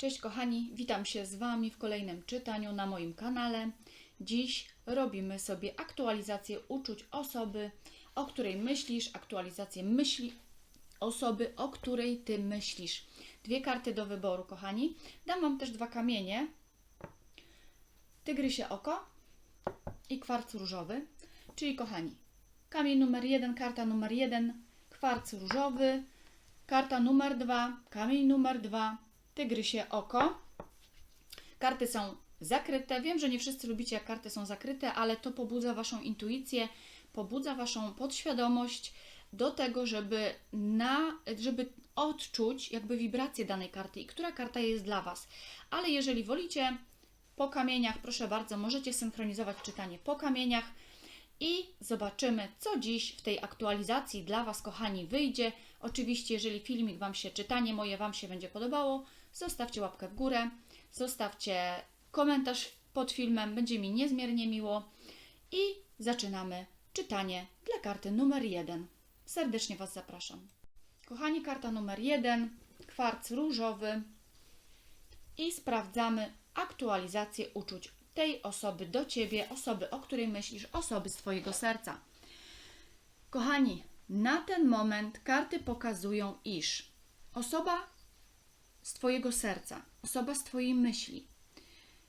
Cześć kochani, witam się z Wami w kolejnym czytaniu na moim kanale. Dziś robimy sobie aktualizację uczuć osoby, o której myślisz, aktualizację myśli osoby, o której Ty myślisz. Dwie karty do wyboru, kochani. Dam Wam też dwa kamienie. Tygrysie oko i kwarc różowy. Czyli kochani, kamień numer jeden, karta numer jeden, kwarc różowy, karta numer dwa, kamień numer dwa, tygrysie oko. Karty są zakryte. Wiem, że nie wszyscy lubicie, jak karty są zakryte, ale to pobudza Waszą intuicję, pobudza Waszą podświadomość do tego, żeby, na, żeby odczuć jakby wibrację danej karty i która karta jest dla Was. Ale jeżeli wolicie po kamieniach, proszę bardzo, możecie synchronizować czytanie po kamieniach i zobaczymy, co dziś w tej aktualizacji dla Was, kochani, wyjdzie. Oczywiście, jeżeli filmik Wam się, czytanie moje Wam się będzie podobało, zostawcie łapkę w górę, zostawcie komentarz pod filmem, będzie mi niezmiernie miło. I zaczynamy czytanie dla karty numer jeden. Serdecznie Was zapraszam. Kochani, karta numer jeden, kwarc różowy i sprawdzamy aktualizację uczuć tej osoby do Ciebie, osoby, o której myślisz, osoby z Twojego serca. Kochani, na ten moment karty pokazują, iż osoba z Twojego serca, osoba z Twojej myśli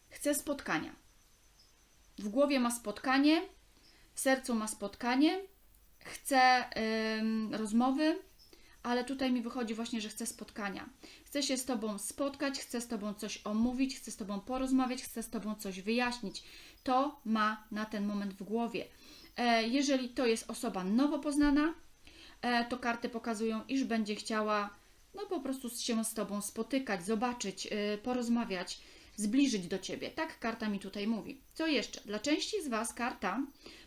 chce spotkania. W głowie ma spotkanie, w sercu ma spotkanie, chce ym, rozmowy, ale tutaj mi wychodzi właśnie, że chce spotkania. Chce się z Tobą spotkać, chce z Tobą coś omówić, chce z Tobą porozmawiać, chce z Tobą coś wyjaśnić. To ma na ten moment w głowie. E, jeżeli to jest osoba nowo poznana, e, to karty pokazują, iż będzie chciała no po prostu się z Tobą spotykać, zobaczyć, e, porozmawiać, zbliżyć do Ciebie. Tak karta mi tutaj mówi. Co jeszcze? Dla części z Was karta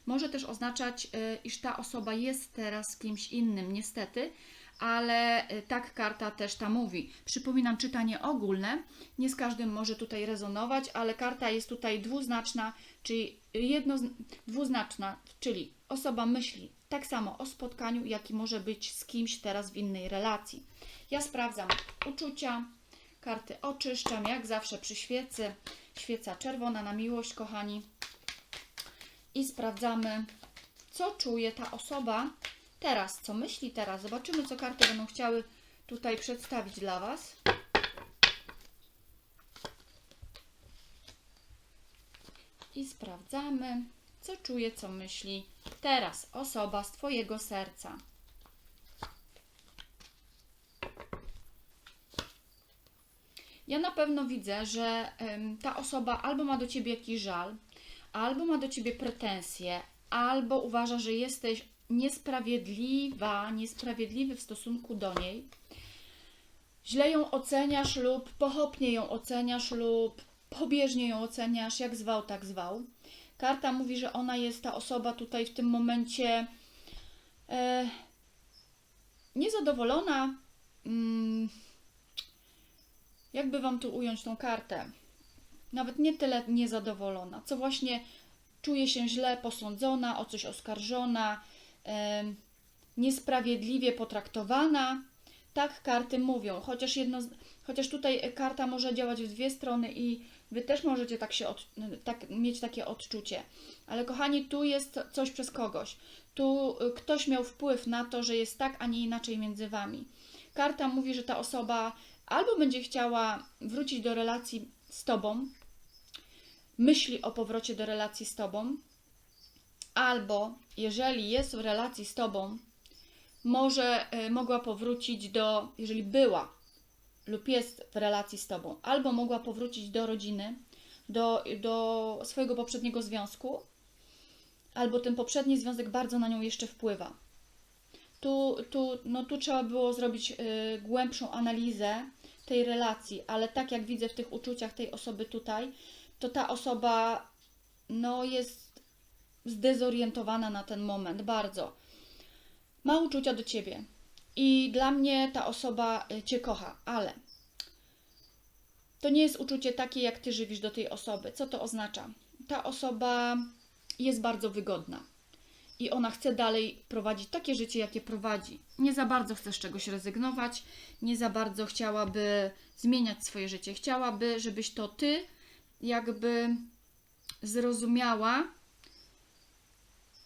może też oznaczać, iż ta osoba jest teraz kimś innym, niestety, ale y, tak karta też ta mówi. Przypominam czytanie ogólne, nie z każdym może tutaj rezonować, ale karta jest tutaj dwuznaczna, czyli jedno, dwuznaczna, czyli osoba myśli tak samo o spotkaniu, jaki może być z kimś teraz w innej relacji. Ja sprawdzam uczucia, karty oczyszczam, jak zawsze przy świecy, świeca czerwona na miłość, kochani. I sprawdzamy, co czuje ta osoba teraz, co myśli teraz. Zobaczymy, co karty będą chciały tutaj przedstawić dla Was. I sprawdzamy, co czuje, co myśli teraz osoba z Twojego serca. Ja na pewno widzę, że ta osoba albo ma do Ciebie jakiś żal, albo ma do Ciebie pretensje, albo uważa, że jesteś niesprawiedliwa, niesprawiedliwy w stosunku do niej, źle ją oceniasz lub pochopnie ją oceniasz lub pobieżnie ją oceniasz, jak zwał, tak zwał. Karta mówi, że ona jest ta osoba tutaj w tym momencie e, niezadowolona. Mm, jakby Wam tu ująć tą kartę? Nawet nie tyle niezadowolona, co właśnie czuje się źle posądzona, o coś oskarżona, niesprawiedliwie potraktowana. Tak karty mówią, chociaż, jedno, chociaż tutaj karta może działać w dwie strony i Wy też możecie tak się od, tak, mieć takie odczucie. Ale kochani, tu jest coś przez kogoś. Tu y, ktoś miał wpływ na to, że jest tak, a nie inaczej między Wami. Karta mówi, że ta osoba albo będzie chciała wrócić do relacji z Tobą, myśli o powrocie do relacji z Tobą, albo jeżeli jest w relacji z Tobą, może y, mogła powrócić do, jeżeli była lub jest w relacji z Tobą, albo mogła powrócić do rodziny, do, do swojego poprzedniego związku, albo ten poprzedni związek bardzo na nią jeszcze wpływa. Tu, tu, no, tu trzeba było zrobić y, głębszą analizę tej relacji, ale tak jak widzę w tych uczuciach tej osoby tutaj, to ta osoba no, jest zdezorientowana na ten moment bardzo. Ma uczucia do ciebie. I dla mnie ta osoba y, cię kocha, ale to nie jest uczucie takie, jak ty żywisz do tej osoby. Co to oznacza? Ta osoba jest bardzo wygodna. i ona chce dalej prowadzić takie życie, jakie prowadzi. Nie za bardzo chce z czegoś rezygnować, nie za bardzo chciałaby zmieniać swoje życie. Chciałaby, żebyś to ty jakby zrozumiała.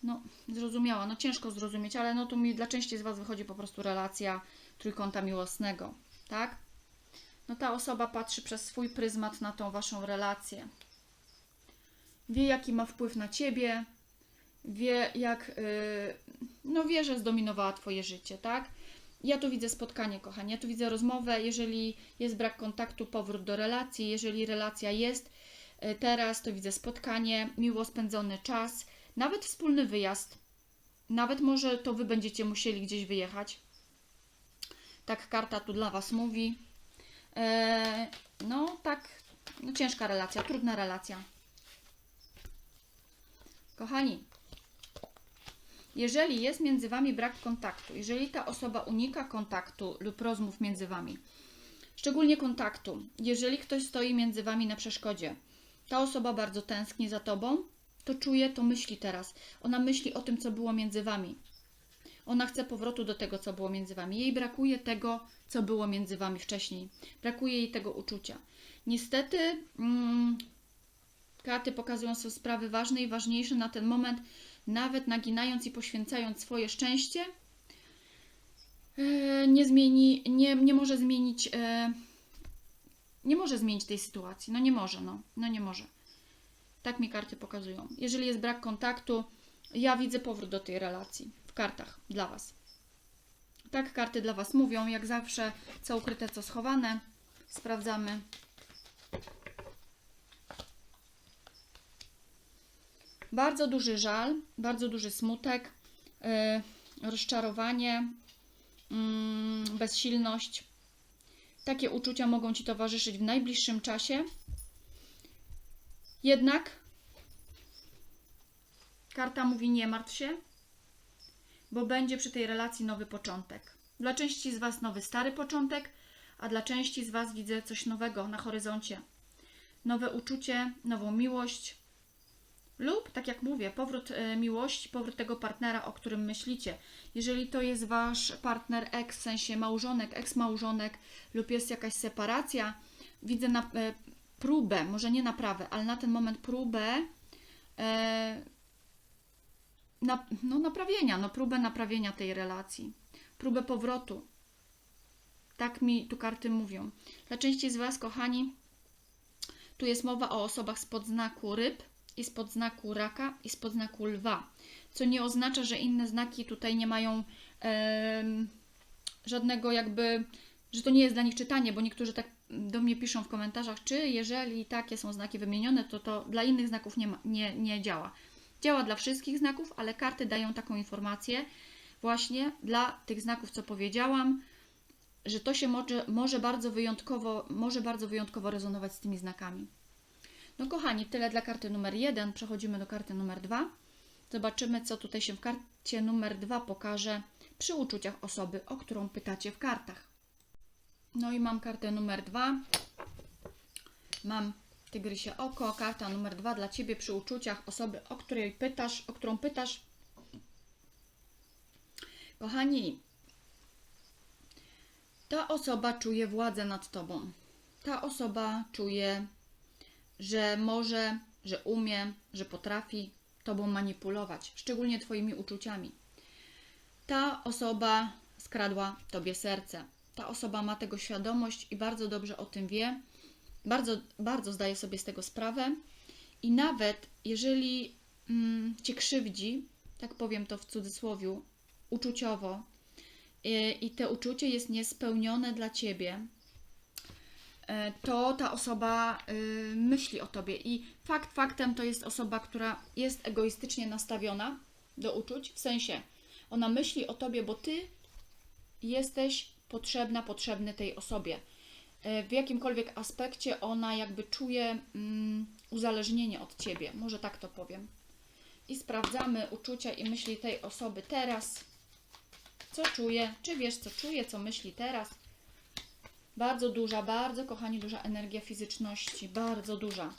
No, zrozumiała, no ciężko zrozumieć, ale no tu mi dla części z Was wychodzi po prostu relacja trójkąta miłosnego, tak? No ta osoba patrzy przez swój pryzmat na tą Waszą relację. Wie, jaki ma wpływ na Ciebie, wie, jak, yy, no wie, że zdominowała Twoje życie, tak? Ja tu widzę spotkanie, kochani, ja tu widzę rozmowę, jeżeli jest brak kontaktu, powrót do relacji, jeżeli relacja jest, y, teraz to widzę spotkanie, miło spędzony czas, nawet wspólny wyjazd, nawet może to Wy będziecie musieli gdzieś wyjechać. Tak karta tu dla Was mówi. E, no tak, no ciężka relacja, trudna relacja. Kochani, jeżeli jest między Wami brak kontaktu, jeżeli ta osoba unika kontaktu lub rozmów między Wami, szczególnie kontaktu, jeżeli ktoś stoi między Wami na przeszkodzie, ta osoba bardzo tęskni za Tobą, to czuje, to myśli teraz. Ona myśli o tym, co było między Wami. Ona chce powrotu do tego, co było między Wami. Jej brakuje tego, co było między Wami wcześniej. Brakuje jej tego uczucia. Niestety, mm, karty pokazują są sprawy ważne i ważniejsze na ten moment, nawet naginając i poświęcając swoje szczęście, e, nie zmieni, nie, nie może zmienić, e, nie może zmienić tej sytuacji. No nie może, no, no nie może. Tak mi karty pokazują. Jeżeli jest brak kontaktu, ja widzę powrót do tej relacji w kartach dla Was. Tak karty dla Was mówią, jak zawsze, co ukryte, co schowane. Sprawdzamy. Bardzo duży żal, bardzo duży smutek, yy, rozczarowanie, yy, bezsilność. Takie uczucia mogą Ci towarzyszyć w najbliższym czasie. Jednak karta mówi: Nie martw się, bo będzie przy tej relacji nowy początek. Dla części z Was nowy, stary początek, a dla części z Was widzę coś nowego na horyzoncie. Nowe uczucie, nową miłość, lub, tak jak mówię, powrót e, miłości, powrót tego partnera, o którym myślicie. Jeżeli to jest wasz partner ex, w sensie małżonek, eks-małżonek, lub jest jakaś separacja, widzę na, e, próbę, może nie naprawę, ale na ten moment próbę e, na, no, naprawienia, no próbę naprawienia tej relacji, próbę powrotu. Tak mi tu karty mówią. Dla części z Was, kochani, tu jest mowa o osobach spod znaku ryb, i spod znaku raka i spod znaku lwa, co nie oznacza, że inne znaki tutaj nie mają em, żadnego jakby, że to nie jest dla nich czytanie, bo niektórzy tak do mnie piszą w komentarzach, czy jeżeli takie są znaki wymienione, to to dla innych znaków nie, ma, nie, nie działa. Działa dla wszystkich znaków, ale karty dają taką informację właśnie dla tych znaków, co powiedziałam, że to się może, może bardzo wyjątkowo, może bardzo wyjątkowo rezonować z tymi znakami. No kochani, tyle dla karty numer 1. Przechodzimy do karty numer 2. Zobaczymy, co tutaj się w karcie numer 2 pokaże przy uczuciach osoby, o którą pytacie w kartach. No i mam kartę numer 2. Mam tygrysie oko. Karta numer 2 dla Ciebie przy uczuciach osoby, o której pytasz, o którą pytasz. Kochani, ta osoba czuje władzę nad Tobą. Ta osoba czuje że może, że umie, że potrafi Tobą manipulować, szczególnie Twoimi uczuciami. Ta osoba skradła Tobie serce. Ta osoba ma tego świadomość i bardzo dobrze o tym wie, bardzo, bardzo zdaje sobie z tego sprawę. I nawet jeżeli mm, Cię krzywdzi, tak powiem to w cudzysłowie, uczuciowo, i, i te uczucie jest niespełnione dla Ciebie, E, to ta osoba y, myśli o tobie. I fakt faktem to jest osoba, która jest egoistycznie nastawiona do uczuć, w sensie ona myśli o tobie, bo ty jesteś potrzebna, potrzebny tej osobie. E, w jakimkolwiek aspekcie ona jakby czuje mm, uzależnienie od ciebie, może tak to powiem. I sprawdzamy uczucia i myśli tej osoby teraz. Co czuje? Czy wiesz, co czuje, co myśli teraz? Bardzo duża, bardzo, kochani, duża energia fizyczności. Bardzo duża.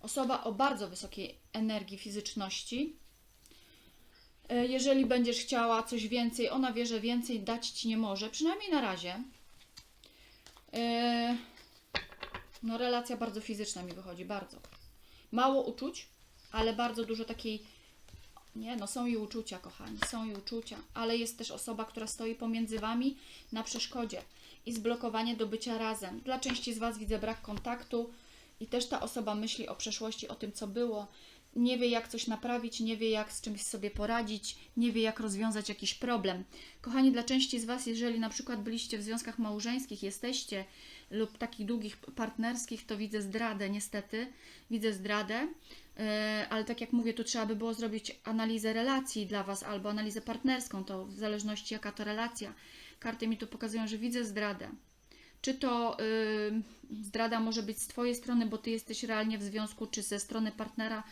Osoba o bardzo wysokiej energii fizyczności. E, Jeżeli będziesz chciała coś więcej, ona wie, że więcej dać ci nie może, przynajmniej na razie. E, No, relacja bardzo fizyczna mi wychodzi, bardzo. Mało uczuć, ale bardzo dużo takiej. Nie, no są i uczucia, kochani, są i uczucia, ale jest też osoba, która stoi pomiędzy wami na przeszkodzie i zblokowanie do bycia razem. Dla części z was widzę brak kontaktu i też ta osoba myśli o przeszłości, o tym, co było. Nie wie, jak coś naprawić, nie wie, jak z czymś sobie poradzić, nie wie, jak rozwiązać jakiś problem. Kochani, dla części z Was, jeżeli na przykład byliście w związkach małżeńskich, jesteście lub takich długich partnerskich, to widzę zdradę, niestety. Widzę zdradę, e, ale tak jak mówię, tu trzeba by było zrobić analizę relacji dla Was albo analizę partnerską, to w zależności jaka to relacja. Karty mi tu pokazują, że widzę zdradę. Czy to zdrada może być z Twojej strony, bo Ty jesteś realnie w związku, czy ze strony partnera,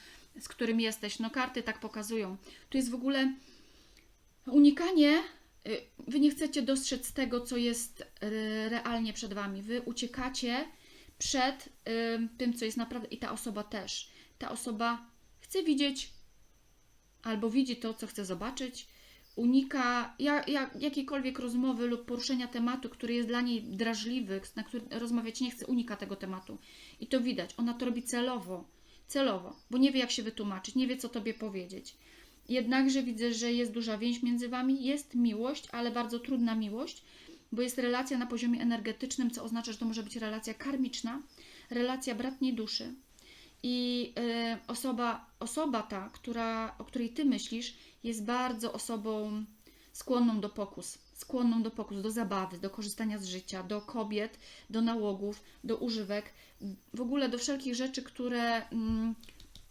z którym jesteś. No karty tak pokazują. Tu jest w ogóle unikanie. y, Wy nie chcecie dostrzec tego, co jest y, realnie przed Wami. Wy uciekacie przed y, tym, co jest naprawdę i ta osoba też. Ta osoba chce widzieć albo widzi to, co chce zobaczyć, unika ja, ja, jakiejkolwiek rozmowy lub poruszenia tematu, który jest dla niej drażliwy, na który rozmawiać nie chce, unika tego tematu. I to widać. Ona to robi celowo, celowo, bo nie wie, jak się wytłumaczyć, nie wie, co tobie powiedzieć. Jednakże widzę, że jest duża więź między wami, jest miłość, ale bardzo trudna miłość, bo jest relacja na poziomie energetycznym, co oznacza, że to może być relacja karmiczna, relacja bratniej duszy. I y, osoba, osoba ta, która, o której ty myślisz, jest bardzo osobą skłonną do pokus, skłonną do pokus, do zabawy, do korzystania z życia, do kobiet, do nałogów, do używek, w ogóle do wszelkich rzeczy, które mm,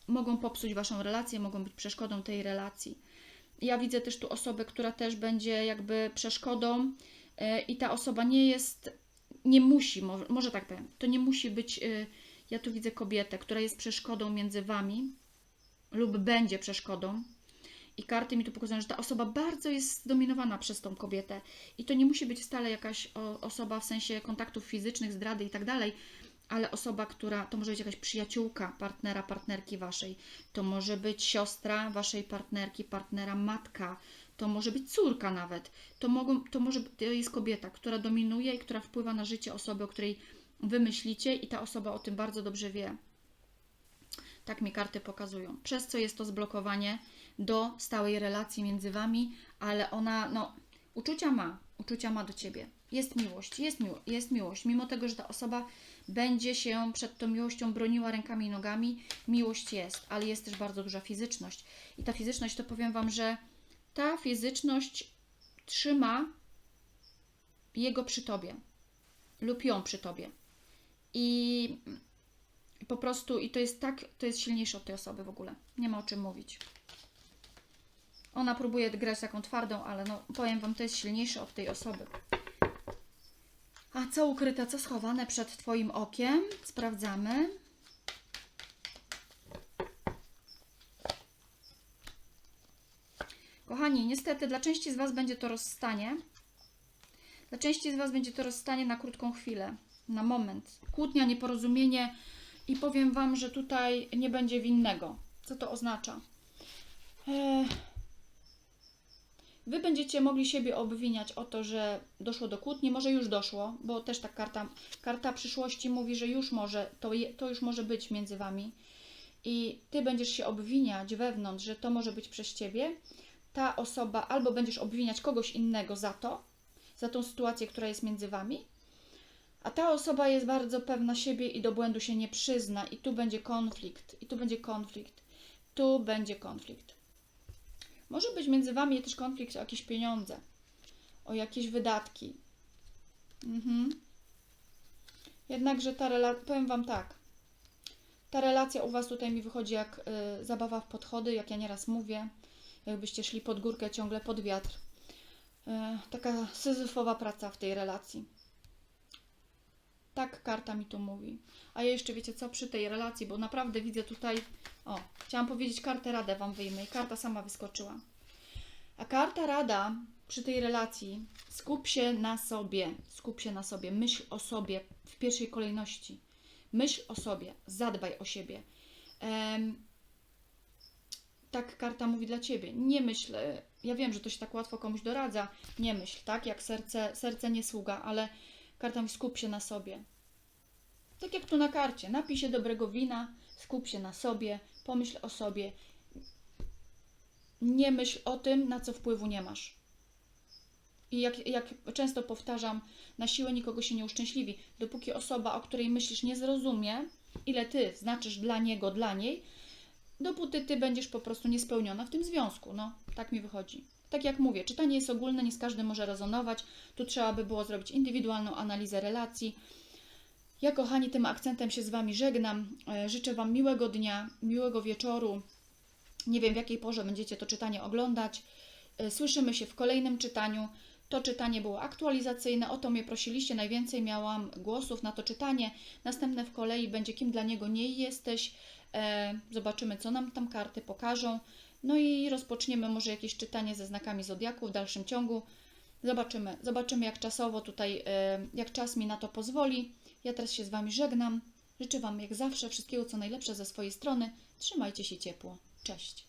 mogą popsuć waszą relację, mogą być przeszkodą tej relacji. Ja widzę też tu osobę, która też będzie jakby przeszkodą y, i ta osoba nie jest, nie musi, może, może tak powiem, to nie musi być, y, ja tu widzę kobietę, która jest przeszkodą między wami lub będzie przeszkodą. I karty mi tu pokazują, że ta osoba bardzo jest zdominowana przez tą kobietę. I to nie musi być wcale jakaś osoba w sensie kontaktów fizycznych, zdrady i tak dalej, ale osoba, która to może być jakaś przyjaciółka partnera, partnerki waszej, to może być siostra waszej partnerki, partnera, matka, to może być córka nawet. To, mogą, to może to jest kobieta, która dominuje i która wpływa na życie osoby, o której wy myślicie, i ta osoba o tym bardzo dobrze wie. Tak mi karty pokazują. Przez co jest to zblokowanie do stałej relacji między wami, ale ona, no, uczucia ma, uczucia ma do ciebie. Jest miłość, jest, miło, jest miłość. Mimo tego, że ta osoba będzie się przed tą miłością broniła rękami i nogami, miłość jest, ale jest też bardzo duża fizyczność. I ta fizyczność, to powiem Wam, że ta fizyczność trzyma jego przy tobie lub ją przy tobie. I po prostu, i to jest tak, to jest silniejsze od tej osoby w ogóle. Nie ma o czym mówić. Ona próbuje grać taką twardą, ale no powiem Wam, to jest silniejsze od tej osoby. A co ukryte, co schowane przed Twoim okiem? Sprawdzamy. Kochani, niestety dla części z Was będzie to rozstanie. Dla części z Was będzie to rozstanie na krótką chwilę, na moment. Kłótnia, nieporozumienie i powiem Wam, że tutaj nie będzie winnego. Co to oznacza? Eee, Wy będziecie mogli siebie obwiniać o to, że doszło do kłótni, może już doszło, bo też ta karta, karta przyszłości mówi, że już może, to, je, to już może być między Wami i Ty będziesz się obwiniać wewnątrz, że to może być przez Ciebie, ta osoba albo będziesz obwiniać kogoś innego za to, za tą sytuację, która jest między Wami, a ta osoba jest bardzo pewna siebie i do błędu się nie przyzna i tu będzie konflikt, i tu będzie konflikt, tu będzie konflikt. Może być między Wami też konflikt o jakieś pieniądze, o jakieś wydatki. Mhm. Jednakże ta relacja, powiem Wam tak, ta relacja u Was tutaj mi wychodzi jak y, zabawa w podchody, jak ja nieraz mówię, jakbyście szli pod górkę ciągle pod wiatr. Y, taka syzyfowa praca w tej relacji. Tak karta mi tu mówi. A ja jeszcze wiecie co, przy tej relacji, bo naprawdę widzę tutaj, o, chciałam powiedzieć kartę radę Wam wyjmę i karta sama wyskoczyła. A karta rada przy tej relacji, skup się na sobie, skup się na sobie, myśl o sobie w pierwszej kolejności. Myśl o sobie, zadbaj o siebie. Em, tak karta mówi dla ciebie. Nie myśl, e, ja wiem, że to się tak łatwo komuś doradza, nie myśl, tak? Jak serce, serce nie sługa, ale karta mówi skup się na sobie. Tak jak tu na karcie, napij się dobrego wina, skup się na sobie, pomyśl o sobie. Nie myśl o tym, na co wpływu nie masz. I jak, jak często powtarzam, na siłę nikogo się nie uszczęśliwi. Dopóki osoba, o której myślisz, nie zrozumie, ile ty znaczysz dla niego, dla niej, dopóty ty będziesz po prostu niespełniona w tym związku. No, tak mi wychodzi. Tak jak mówię, czytanie jest ogólne, nie z każdym może rezonować. Tu trzeba by było zrobić indywidualną analizę relacji. Ja, kochani, tym akcentem się z Wami żegnam. E, Życzę Wam miłego dnia, miłego wieczoru. Nie wiem, w jakiej porze będziecie to czytanie oglądać. E, Słyszymy się w kolejnym czytaniu. To czytanie było aktualizacyjne, o to mnie prosiliście, najwięcej miałam głosów na to czytanie. Następne w kolei będzie Kim dla niego nie jesteś. E, Zobaczymy, co nam tam karty pokażą. No i rozpoczniemy może jakieś czytanie ze znakami zodiaku w dalszym ciągu. Zobaczymy, zobaczymy jak czasowo tutaj, e, jak czas mi na to pozwoli. Ja teraz się z Wami żegnam. Życzę Wam jak zawsze wszystkiego co najlepsze ze swojej strony. Trzymajcie się ciepło. Cześć.